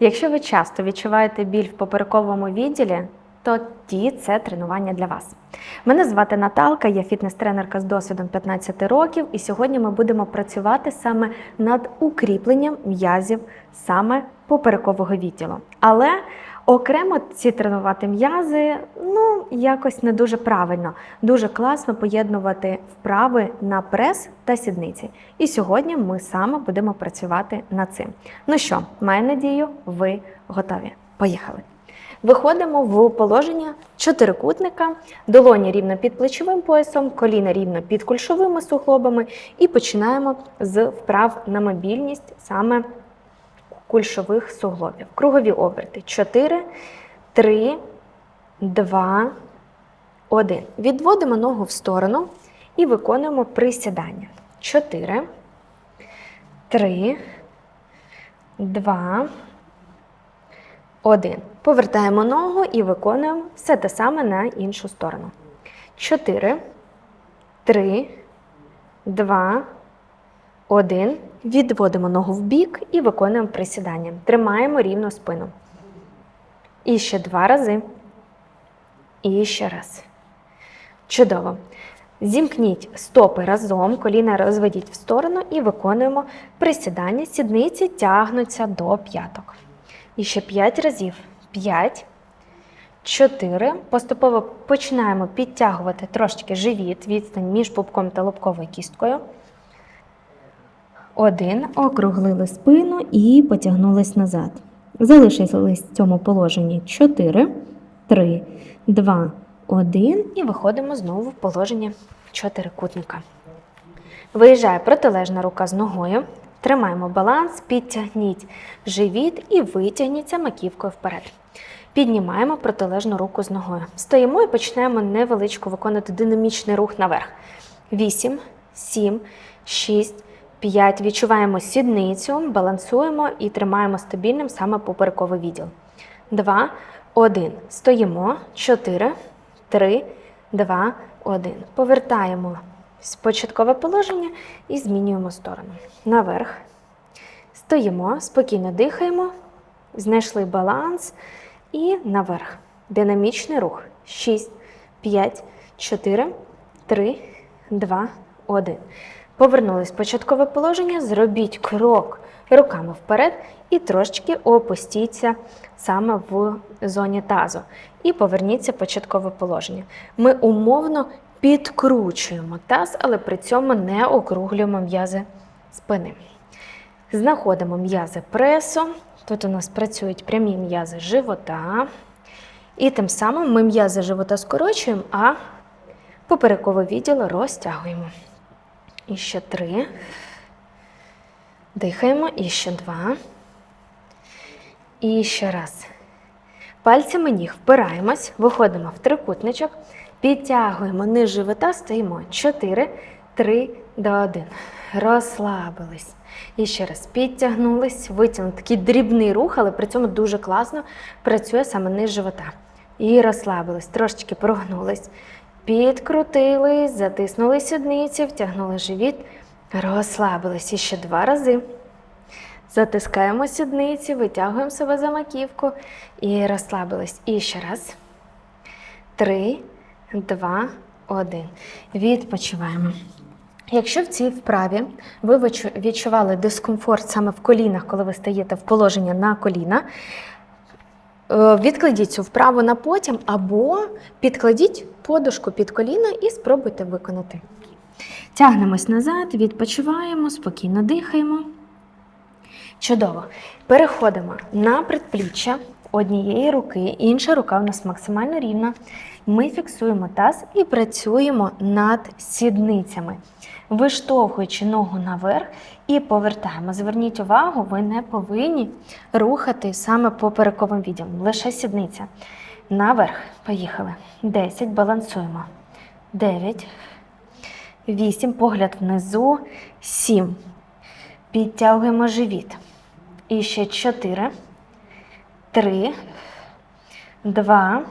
Якщо ви часто відчуваєте біль в поперековому відділі, то тоді це тренування для вас. Мене звати Наталка, я фітнес-тренерка з досвідом 15 років, і сьогодні ми будемо працювати саме над укріпленням м'язів саме поперекового відділу. Але окремо ці тренувати м'язи ну якось не дуже правильно. Дуже класно поєднувати вправи на прес та сідниці. І сьогодні ми саме будемо працювати над цим. Ну що, маю надію, ви готові. Поїхали! Виходимо в положення чотирикутника, долоні рівно під плечовим поясом, коліна рівно під кульшовими суглобами і починаємо з вправ на мобільність саме кульшових суглобів. Кругові оберти. 4, 3, 2, 1. Відводимо ногу в сторону і виконуємо присідання. 4, 3, 2, 1. Повертаємо ногу і виконуємо все те саме на іншу сторону. 4, 3, 2, 1. Відводимо ногу в бік і виконуємо присідання. Тримаємо рівно спину. І ще два рази. І ще раз. Чудово. Зімкніть стопи разом, коліна розведіть в сторону і виконуємо присідання. Сідниці тягнуться до п'яток. І ще 5 разів. 5, 4. Поступово починаємо підтягувати трошки живіт, відстань між пупком та лобковою кісткою. Один. Округлили спину і потягнулись назад. Залишились в цьому положенні 4, 3, 2, 1. І виходимо знову в положення чотирикутника. Виїжджає протилежна рука з ногою. Тримаємо баланс, підтягніть живіт і витягніться маківкою вперед. Піднімаємо протилежну руку з ногою. Стоїмо і починаємо невеличко виконувати динамічний рух наверх. 8, 7, 6, 5. Відчуваємо сідницю, балансуємо і тримаємо стабільним саме поперековий відділ. 2, 1. Стоїмо. 4, 3, 2, 1. Повертаємо початкове положення і змінюємо сторону. Наверх. Стоїмо, спокійно дихаємо, знайшли баланс і наверх. Динамічний рух. 6, 5, 4, 3, 2, 1. Повернулись в початкове положення, зробіть крок руками вперед і трошечки опустіться саме в зоні тазу. І поверніться в початкове положення. Ми умовно підкручуємо таз, але при цьому не округлюємо м'язи спини. Знаходимо м'язи пресу. Тут у нас працюють прямі м'язи живота. І тим самим ми м'язи живота скорочуємо, а поперекове відділ розтягуємо. І ще три. Дихаємо, і ще два. І ще раз. Пальцями ніг впираємось, виходимо в трикутничок, підтягуємо низ живота, стоїмо. 4, 3, 2, 1. Розслабились. І ще раз підтягнулись, витягнули такий дрібний рух, але при цьому дуже класно працює саме низ живота. І розслабились, трошечки прогнулись. Підкрутились, затиснули сідниці, втягнули живіт, розслабились. Ще два рази. Затискаємо сідниці, витягуємо себе за маківку і розслабились. І ще раз. Три, два, один. Відпочиваємо. Якщо в цій вправі ви відчували дискомфорт саме в колінах, коли ви стаєте в положення на коліна, відкладіть цю вправу на потім або підкладіть подушку під коліна і спробуйте виконати. Тягнемось назад, відпочиваємо, спокійно дихаємо. Чудово. Переходимо на предпліччя однієї руки, інша рука у нас максимально рівна. Ми фіксуємо таз і працюємо над сідницями, виштовхуючи ногу наверх і повертаємо. Зверніть увагу, ви не повинні рухати саме поперековим відділом, лише сідниця. Наверх. Поїхали. 10. Балансуємо. 9. 8. Погляд внизу. 7. Підтягуємо живіт. І ще 4, 3, 2,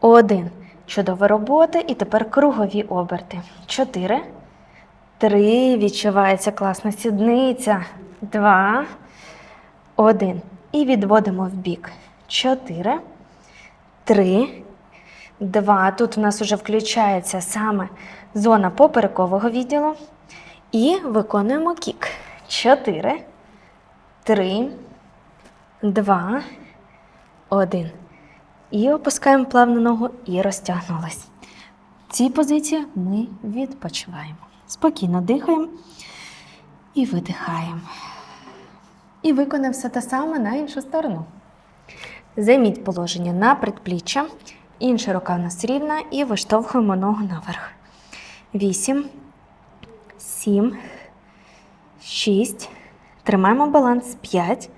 1. Чудова робота. І тепер кругові оберти. 4, 3. Відчувається класна сідниця. 2, 1. І відводимо в бік. Чотири, три, два. Тут у нас вже включається саме зона поперекового відділу. І виконуємо кік. Чотири, три, два, один. І опускаємо плавно ногу і розтягнулись. В цій позиції ми відпочиваємо. Спокійно дихаємо і видихаємо. І виконаємо все те саме на іншу сторону. Займіть положення на предпліччя. Інша рука у нас рівна і виштовхуємо ногу наверх. Вісім, сім, шість. Тримаємо баланс. П'ять.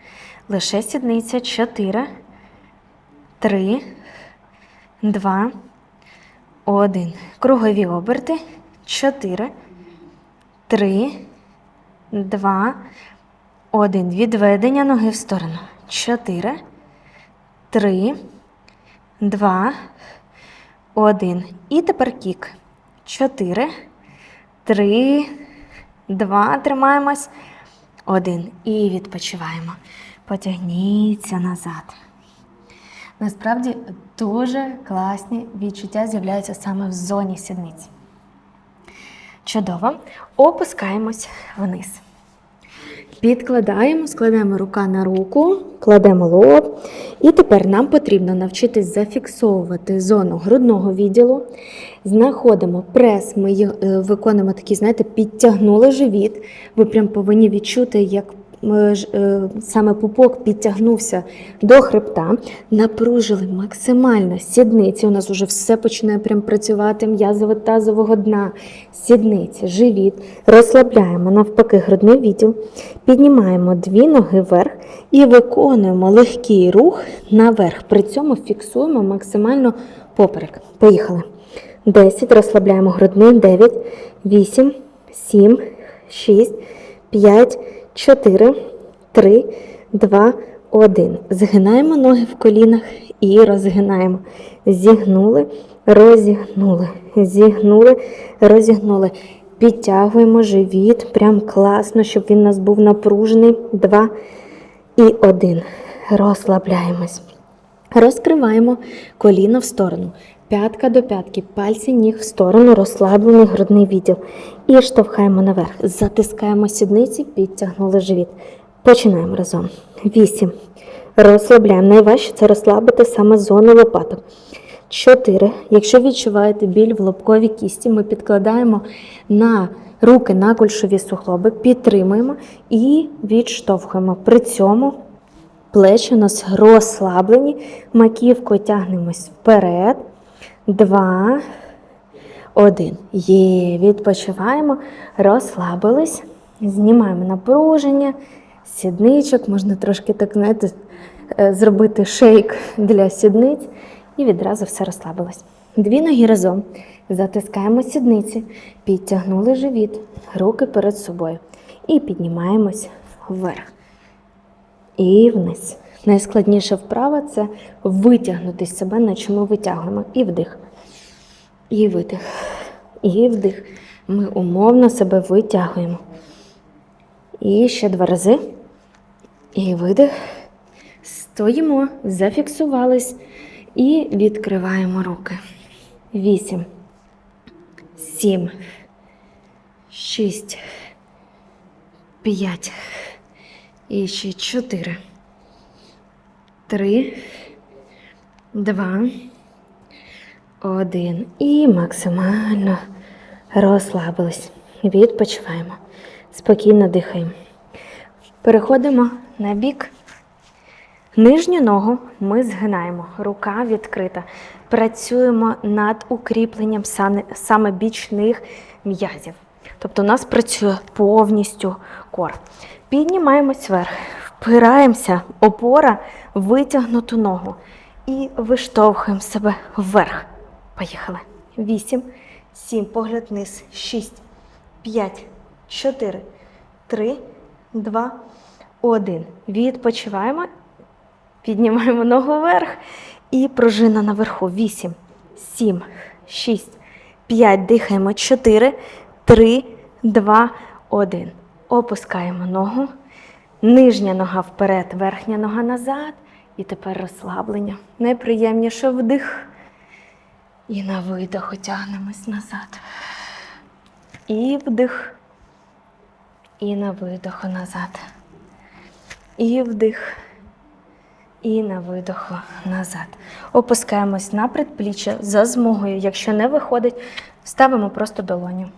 Лише сідниця. Чотири. Три. Два. Один. Кругові оберти. Чотири. Три. Два. Один. Відведення ноги в сторону. Чотири. Три. Два. Один. І тепер кік. Чотири. Три. Два. Тримаємось. Один. І відпочиваємо. Потягніться назад. Насправді дуже класні відчуття з'являються саме в зоні сідниць. Чудово. Опускаємось вниз. Підкладаємо, складаємо рука на руку, кладемо лоб. І тепер нам потрібно навчитись зафіксовувати зону грудного відділу. Знаходимо прес, ми е, виконуємо такий, знаєте, підтягнули живіт. Ви прям повинні відчути, як саме пупок підтягнувся до хребта, напружили максимально сідниці. У нас вже все починає прям працювати м'язово тазового дна, сідниці, живіт. Розслабляємо навпаки грудний відділ, піднімаємо дві ноги вверх і виконуємо легкий рух наверх. При цьому фіксуємо максимально поперек. Поїхали. 10, розслабляємо грудний, 9, 8, 7, 6, 5, 4, 3, 2, 1. Згинаємо ноги в колінах і розгинаємо. Зігнули, розігнули, зігнули, розігнули. Підтягуємо живіт, прям класно, щоб він у нас був напружений. 2 і 1. Розслабляємось. Розкриваємо коліно в сторону. П'ятка до п'ятки, пальці ніг в сторону, розслаблений грудний відділ. І штовхаємо наверх. Затискаємо сідниці, підтягнули живіт. Починаємо разом. Вісім. Розслабляємо. Найважче це розслабити саме зону лопаток. Чотири. Якщо відчуваєте біль в лобковій кісті, ми підкладаємо на руки на кульшові суглоби, підтримуємо і відштовхуємо. При цьому Плечі у нас розслаблені, маківкою тягнемось вперед. Два, один. Є, відпочиваємо, розслабились, знімаємо напруження, сідничок, можна трошки так, знаєте, е, зробити шейк для сідниць і відразу все розслабилось. Дві ноги разом. Затискаємо сідниці, підтягнули живіт, руки перед собою. І піднімаємось вверх і вниз. Найскладніша вправа це витягнути з себе, наче ми витягуємо. І вдих. І видих. І вдих. Ми умовно себе витягуємо. І ще два рази. І видих. Стоїмо, зафіксувались і відкриваємо руки. Вісім. Сім. Шість. П'ять. І ще чотири. Три. Два. Один. І максимально розслабились. Відпочиваємо. Спокійно дихаємо. Переходимо на бік. Нижню ногу ми згинаємо, рука відкрита. Працюємо над укріпленням саме- бічних м'язів. Тобто у нас працює повністю кор. Піднімаємось вверх, впираємося, опора, витягнуту ногу. І виштовхуємо себе вверх. Поїхали. Вісім, сім, погляд вниз, шість, п'ять, чотири, три, два, один. Відпочиваємо. Піднімаємо ногу вверх і пружина наверху. Вісім, сім, шість, п'ять. Дихаємо. Чотири, три, два, один. Опускаємо ногу. Нижня нога вперед, верхня нога назад. І тепер розслаблення. Найприємніше вдих. І на видоху тягнемось назад. І вдих. І на видоху назад. І вдих. І на видоху назад. Опускаємось на предпліччя за змогою. Якщо не виходить, ставимо просто долоню.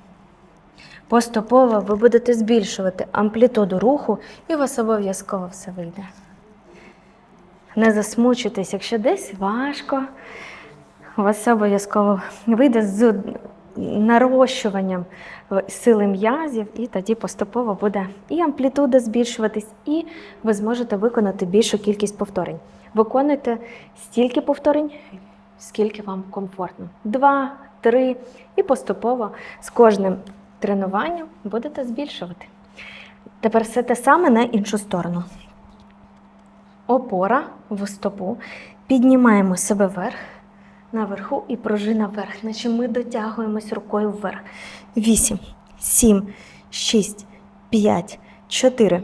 Поступово ви будете збільшувати амплітуду руху, і у вас обов'язково все вийде. Не засмучуйтесь, якщо десь важко, у вас обов'язково вийде з нарощуванням сили м'язів, і тоді поступово буде і амплітуда збільшуватись, і ви зможете виконати більшу кількість повторень. Виконуйте стільки повторень, скільки вам комфортно. Два, три, і поступово з кожним тренуванням будете збільшувати. Тепер все те саме на іншу сторону. Опора в стопу. Піднімаємо себе вверх, наверху і пружина вверх, наче ми дотягуємось рукою вверх. Вісім, сім, шість, п'ять, чотири,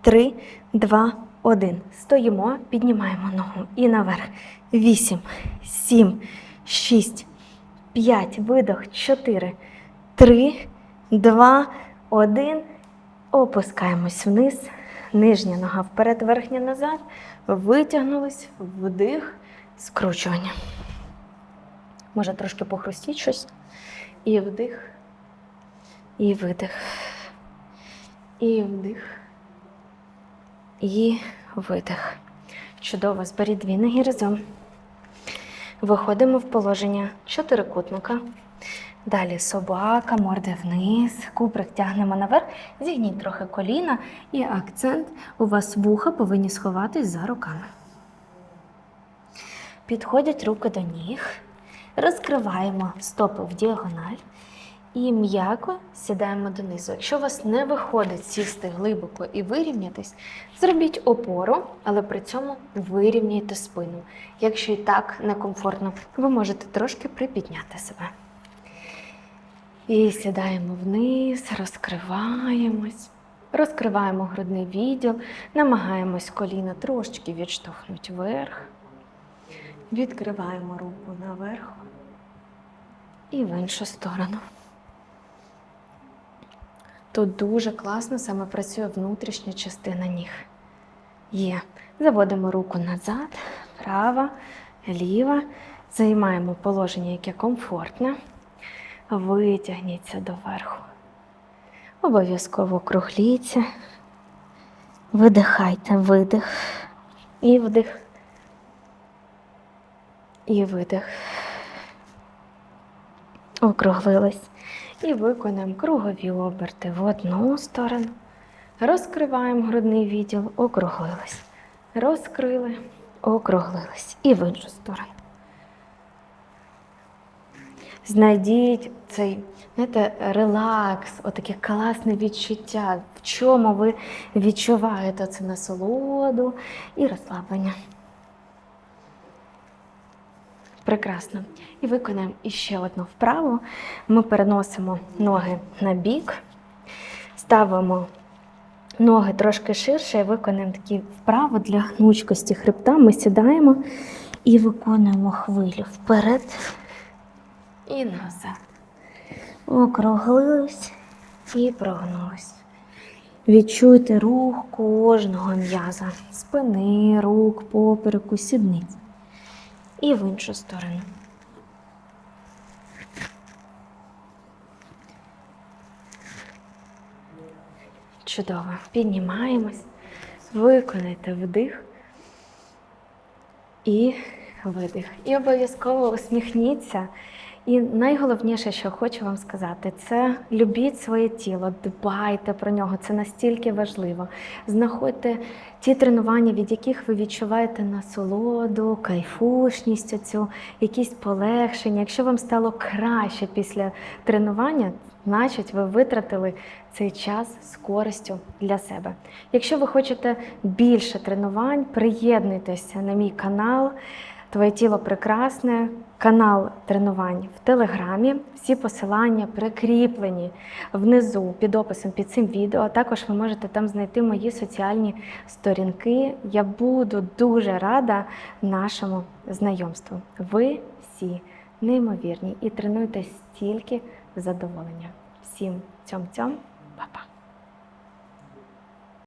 три, два, один. Стоїмо, піднімаємо ногу і наверх. Вісім, сім, шість, п'ять, видох, чотири, три, два, один. Опускаємось вниз. Нижня нога вперед, верхня назад. Витягнулись, вдих, скручування. Може трошки похрустіть щось. І вдих. І видих. І вдих. І видих. Чудово, зберіть дві ноги разом. Виходимо в положення чотирикутника. Далі собака, морди вниз, куприк тягнемо наверх, зігніть трохи коліна і акцент у вас вуха повинні сховатись за руками. Підходять руки до ніг, розкриваємо стопи в діагональ і м'яко сідаємо донизу. Якщо у вас не виходить сісти глибоко і вирівнятись, зробіть опору, але при цьому вирівняйте спину. Якщо і так некомфортно, ви можете трошки припідняти себе. І сідаємо вниз, розкриваємось, розкриваємо грудний відділ, намагаємось коліна трошечки відштовхнути вверх. Відкриваємо руку наверх і в іншу сторону. Тут дуже класно саме працює внутрішня частина ніг. Є. Заводимо руку назад, права, ліва. Займаємо положення, яке комфортне. Витягніться доверху. Обов'язково кругліться. Видихайте, видих. І вдих. І видих. Округлились. І виконаємо кругові оберти в одну сторону. Розкриваємо грудний відділ, округлились. Розкрили, округлились. І в іншу сторону. Знайдіть цей знаєте, релакс, отаке класне відчуття, в чому ви відчуваєте це насолоду і розслаблення. Прекрасно. І виконаємо іще одну вправу. Ми переносимо ноги на бік, ставимо ноги трошки ширше і виконаємо такі вправи для гнучкості хребта. Ми сідаємо і виконуємо хвилю вперед і назад. Округлились і прогнулись. Відчуйте рух кожного м'яза, спини, рук, попереку, сідниць. І в іншу сторону. Чудово. Піднімаємось, виконайте вдих і видих. І обов'язково усміхніться. І найголовніше, що хочу вам сказати, це любіть своє тіло, дбайте про нього. Це настільки важливо. Знаходьте ті тренування, від яких ви відчуваєте насолоду, кайфушність, цю, якісь полегшення. Якщо вам стало краще після тренування, значить ви витратили цей час з користю для себе. Якщо ви хочете більше тренувань, приєднуйтеся на мій канал Твоє тіло прекрасне, канал тренувань в Телеграмі. Всі посилання прикріплені внизу під описом під цим відео. Також ви можете там знайти мої соціальні сторінки. Я буду дуже рада нашому знайомству. Ви всі неймовірні і тренуйтесь тільки в задоволення. Всім цьом-цьом.